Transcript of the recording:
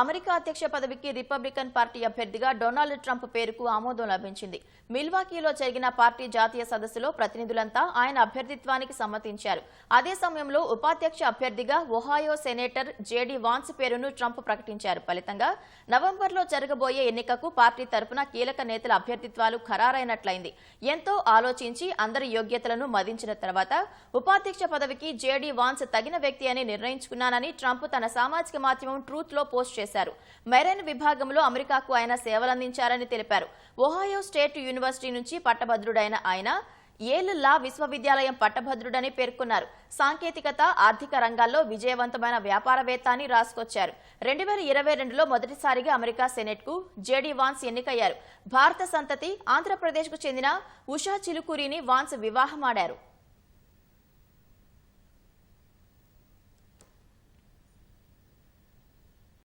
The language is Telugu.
అమెరికా అధ్యక్ష పదవికి రిపబ్లికన్ పార్టీ అభ్యర్థిగా డొనాల్డ్ ట్రంప్ పేరుకు ఆమోదం లభించింది. మిల్వాకీలో జరిగిన పార్టీ జాతీయ సదస్సులో ప్రతినిధులంతా ఆయన అభ్యర్థిత్వానికి సమ్మతించారు. అదే సమయంలో ఉపాధ్యక్ష అభ్యర్థిగా ఒహాయో సెనేటర్ జేడీ వాన్స్ పేరును ట్రంప్ ప్రకటించారు. ఫలితంగా నవంబర్లో జరగబోయే ఎన్నికకు పార్టీ తరపున కీలక నేతల అభ్యర్థిత్వాలు ఖరారైనట్లయింది. ఎంతో ఆలోచించి అందరి యోగ్యతలను మదించిన తర్వాత ఉపాధ్యక్ష పదవికి జేడీ వాన్స్ తగిన వ్యక్తి అని నిర్ణయించుకున్నానని ట్రంప్ తన సామాజిక మాధ్యమం ట్రూత్లో పోస్ట్ చేశారు. మెరైన్ విభాగంలో అమెరికాకు ఆయన సేవలందించారని తెలిపారు. ఒహాయో స్టేట్ యూనివర్సిటీ నుంచి పట్టభద్రుడైన ఆయన ఏలు లా విశ్వవిద్యాలయం పట్టభద్రుడని పేర్కొన్నారు. సాంకేతికత ఆర్థిక రంగాల్లో విజయవంతమైన వ్యాపారవేత్త అని రాసుకొచ్చారు. రెండు వేల ఇరవై రెండులో మొదటిసారిగా అమెరికా సెనెట్కు జేడీ వాన్స్ ఎన్నికయ్యారు. భారత సంతతి ఆంధ్రప్రదేశ్కు చెందిన ఉషా చిలుకూరిని వాన్స్ వివాహమాడారు.